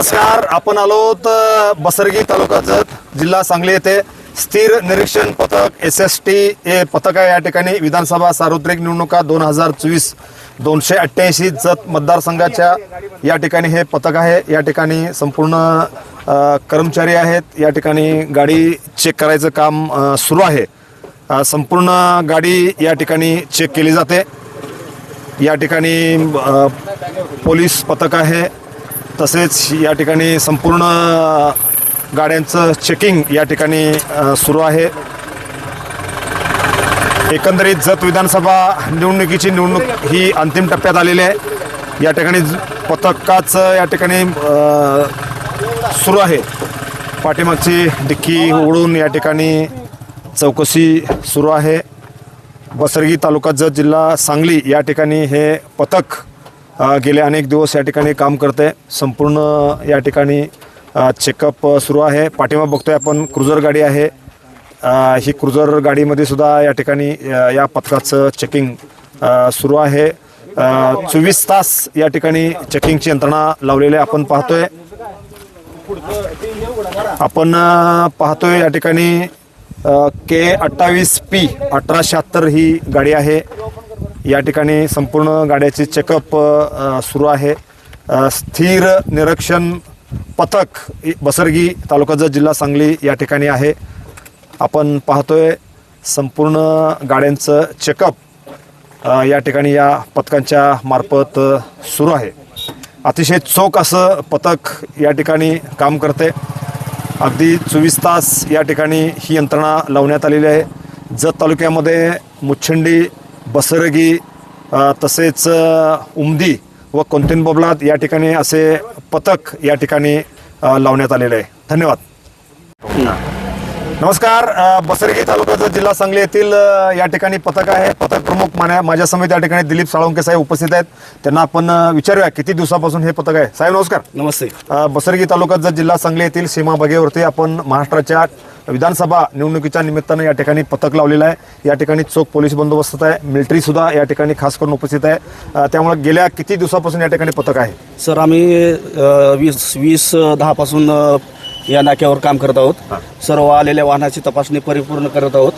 नमस्कार. आपण आलो तर बसरगी तालुका जत जिल्हा सांगली येथे. स्थिर निरीक्षण पथक एस एस टी हे पथक आहे या ठिकाणी. विधानसभा सार्वत्रिक निवडणुका दोन हजार चोवीस दोनशे अठ्ठ्याऐंशी जत मतदारसंघाच्या या ठिकाणी हे पथक आहे. या ठिकाणी संपूर्ण कर्मचारी आहेत. या ठिकाणी गाडी चेक करायचं काम सुरू आहे. संपूर्ण गाडी या ठिकाणी चेक केली जाते. या ठिकाणी पोलीस पथक आहे. तसेच या ठिकाणी संपूर्ण गाड्यांचं चेकिंग या ठिकाणी सुरू आहे. एकंदरीत जत विधानसभा निवडणुकीची निवडणूक ही अंतिम टप्प्यात आलेली आहे. या ठिकाणी ज- पथकाचं या ठिकाणी सुरू आहे. पाठीमागची डिक्की उघडून या ठिकाणी चौकशी सुरू आहे. बसरगी तालुका जत जिल्हा सांगली या ठिकाणी हे पथक गेले अनेक दिवस या ठिकाणी काम करते संपूर्ण या ठिकाणी चेकअप सुरू आहे. पाठिंबा बघतोय आपण क्रुझर गाडी आहे. ही क्रुझर गाडीमध्ये सुद्धा या ठिकाणी या पथकाचं चेकिंग सुरू आहे. चोवीस तास या ठिकाणी चेकिंगची यंत्रणा लावलेली आपण पाहतोय. आपण पाहतोय या ठिकाणी के अठ्ठावीस पी अठरा शहात्तर ही गाडी आहे. या ठिकाणी संपूर्ण गाड्याचे चेकअप सुरू आहे. स्थिर निरीक्षण पथक बसरगी तालुका जत जिल्हा सांगली या ठिकाणी आहे. आपण पाहतोय संपूर्ण गाड्यांचं चेकअप या ठिकाणी या पथकांच्या मार्फत सुरू आहे. अतिशय चोख असं पथक या ठिकाणी काम करते. अगदी चोवीस तास या ठिकाणी ही यंत्रणा लावण्यात आलेली आहे. जत तालुक्यामध्ये मुच्छंडी बसरगी तसेच उमदी व कोंतीन बोबलात या ठिकाणी असे पथक या ठिकाणी लावण्यात आलेले आहे. धन्यवाद. नमस्कार बसरगी तालुक्याचा जिल्हा सांगली येथील या ठिकाणी पथक आहे. पथक प्रमुख मान्या माझ्या समेत या ठिकाणी दिलीप साळुंके साहेब उपस्थित आहेत. त्यांना आपण विचारूया किती दिवसापासून हे पथक आहे? साहेब नमस्कार. नमस्ते. बसरगी तालुक्यात जत जिल्हा सांगली येथील सीमा बगेवरती आपण महाराष्ट्राच्या विधानसभा निवडणुकीच्या निमित्तानं या ठिकाणी पथक लावलेलं आहे. या ठिकाणी चोख पोलीस बंदोबस्त आहे. मिलिटरी सुद्धा या ठिकाणी खास करून उपस्थित आहे. त्यामुळे गेल्या किती दिवसापासून या ठिकाणी पथक आहे? सर आम्ही वीस वीस दहापासून या नाक्यावर काम करत आहोत. सर्व आलेल्या वाहनाची तपासणी परिपूर्ण करत. आहोत.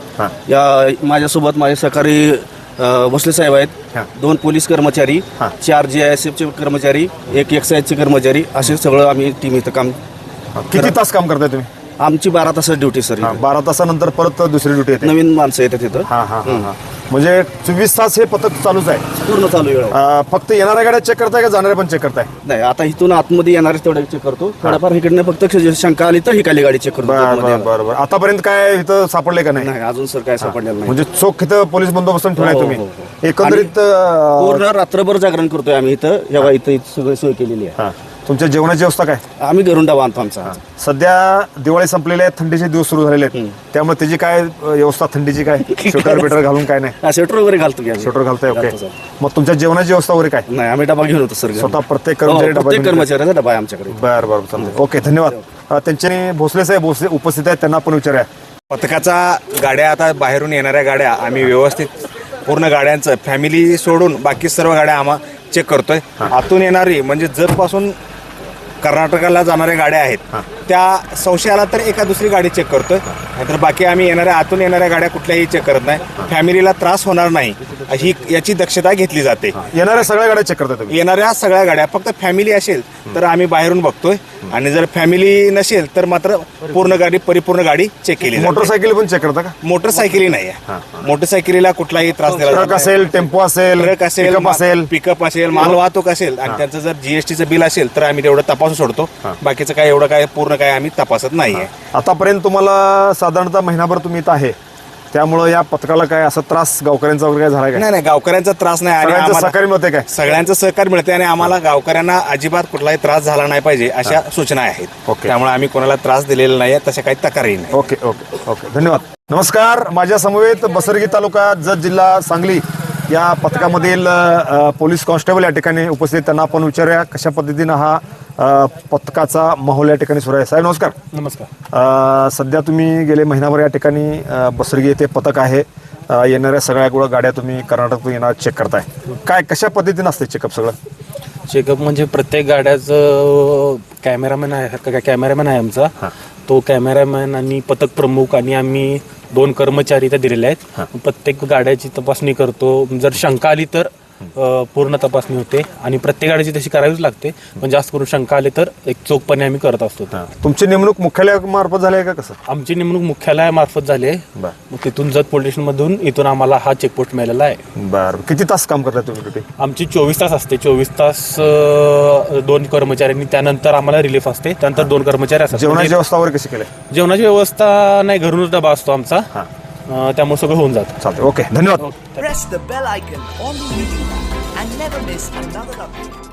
या माझ्यासोबत माझे सहकारी भोसले साहेब. आहेत. दोन पोलीस कर्मचारी. चार जी आय एस एफचे कर्मचारी एक एक्साईजचे कर्मचारी असे सगळं आम्ही टीम इथं काम किती तास काम करताय तुम्ही? आमची बारा तासाची ड्युटी सर हा. बारा तासानंतर परत दुसरी ड्युटी येते. नवीन माणसं येतात तिथं हा हा हा हा. म्हणजे चोवीस तास हे पथक चालूच आहे. पूर्ण चालू वेळ अ, फक्त येणाऱ्या गाड्या चेक करताय का जाणाऱ्या पण चेक करताय? नाही आता इथून आतमध्ये येणारे तेवढे चेक करतो. थोड्याफार इकडनं फक्त शंका आली तर ही खाली गाडी चेक करतो बर आतमध्ये बर बर बर. आतापर्यंत काय इथं सापडले का नाही? नाही अजून सर काय सापडलेलं नाही. म्हणजे चोख इथं पोलीस बंदोबस्त ठेवलाय हो, तुम्ही. हो, हो. एकंदरीत अ, पूर्ण रात्रभर जागरण करतोय आम्ही इथं. जेव्हा इथं इथं सगळी सोय केलेली आहे. हा. तुमच्या जेवणाची व्यवस्था काय? आम्ही घरुंडा बांधतो आमचा. सध्या दिवाळी संपलेले आहेत थंडीचे दिवस सुरू झालेले आहेत. त्यामुळे त्याची काय व्यवस्था थंडीची काय? स्वेटर बिटर घालून काय नाही? हा, स्वेटर वगैरे घालतो. स्वेटर घालताय ओके. मग तुमच्या जेवणाची व्यवस्था वगैरे काय? नाही आम्ही डबा घेऊन होतो सर. स्वतः प्रत्येक हो, कर्मचारी डबा प्रत्येक घेऊन कर्मचाऱ्याचा डबा आहे आमच्याकडे. बर बर चालतंय ओके धन्यवाद. अ, त्यांच्यानी भोसले साहेब भोसले उपस्थित आहेत त्यांना आपण विचारूया. पथकाचा गाड्या आता बाहेरून येणाऱ्या गाड्या आम्ही व्यवस्थित पूर्ण गाड्यांचं फॅमिली सोडून बाकी सर्व गाड्या आम्हा चेक करतोय. आतून येणारी म्हणजे जतपासून कर्नाटकाला जाणाऱ्या गाड्या आहेत. त्या संशय आला तर एका दुसरी गाडी चेक करतोय. नाहीतर बाकी आम्ही येणाऱ्या आतून येणाऱ्या गाड्या कुठल्याही चेक करत नाही. फॅमिलीला त्रास होणार नाही. ही याची दक्षता घेतली जाते. येणाऱ्या सगळ्या गाड्या चेक करताय तुम्ही? येणाऱ्या सगळ्या गाड्या फक्त फॅमिली असेल तर आम्ही बाहेरून बघतोय. आणि जर फॅमिली नसेल तर मात्र पूर्ण गाडी परिपूर्ण गाडी चेक केली. मोटरसायकल पण चेक करता का? मोटरसायकली नाही. आहे मोटरसायकलीला कुठलाही त्रास ट्रक असेल टेम्पो असेल ट्रक असेल असेल. पिकअप असेल माल वाहतूक असेल. आणि त्यांचं जर जीएसटीचं बिल असेल तर आम्ही तेवढं तपासून सोडतो. बाकीचं काय एवढं काय पूर्ण काय आम्ही तपासत नाहीये. आतापर्यंत तुम्हाला साधारणतः महिनाभर तुम्ही इथं आहे. त्यामुळं या पथकाला काय असा त्रास गावकऱ्यांचा वगैरे काय झाला काय नाही नाही गावकऱ्यांचा त्रास नाही. आणि सगळ्यांचं आम्हाला- सहकार्य मिळते काय? सगळ्यांचं सहकार्य मिळते आणि आम्हाला गावकऱ्यांना अजिबात कुठलाही त्रास झाला नाही पाहिजे अशा सूचना आहेत. ओके. त्यामुळे आम्ही कोणाला त्रास दिलेला नाही तशा काही तक्रारी नाही. Okay okay okay. धन्यवाद. नमस्कार. माझ्या समवेत बसरगी तालुका जत जिल्हा सांगली या पथकामधील अ, पोलीस कॉन्स्टेबल या ठिकाणी उपस्थित. त्यांना आपण विचारूया कशा पद्धतीनं हा अ, पथकाचा माहोल या ठिकाणी सुरू आहे. साहेब नमस्कार. नमस्कार. अ, सध्या तुम्ही गेले महिनाभर या ठिकाणी अ, बसरगी येथे पथक आहे. अ, येणाऱ्या सगळ्या गुळ गाड्या तुम्ही कर्नाटकातून येणार चेक करताय. काय कशा पद्धतीनं असते चेकअप सगळं? चेकअप म्हणजे प्रत्येक गाड्याचं कॅमेरामॅन आहे कॅमेरामॅन आहे आमचा. तो कॅमेरामॅन आणि पथक प्रमुख आणि आम्ही दोन कर्मचारी इथे दिलेले आहेत. प्रत्येक गाड्याची तपासणी करतो. जर शंका आली तर अ, पूर्ण तपासणी होते आणि प्रत्येक गाडीची तशी करावीच लागते. पण जास्त करून शंका आली तर एक चोखपणे आम्ही करत असतो. तुमची नेमणूक मुख्यालय मार्फत झाली आहे का कसं? आमची नेमणूक मुख्यालयामार्फत झाली आहे. बर. मग तिथून जत पोलीस स्टेशनमधून इथून आम्हाला हा चेकपोस्ट मिळालेला आहे. बर. किती तास काम करताय तुम्ही आमची चोवीस तास असते. चोवीस तास अ, दोन कर्मचाऱ्यांनी त्यानंतर आम्हाला रिलीफ असते. त्यानंतर दोन कर्मचारी असतात. जेवणाची म्हणजे व्यवस्था वगैरे कशी केली? जेवणाची व्यवस्था नाही. घरूनच डबा असतो आमचा. त्यामुळे सगळं होऊन जातं चालतंय ओके धन्यवाद Press the bell icon on the YouTube app and never miss another update.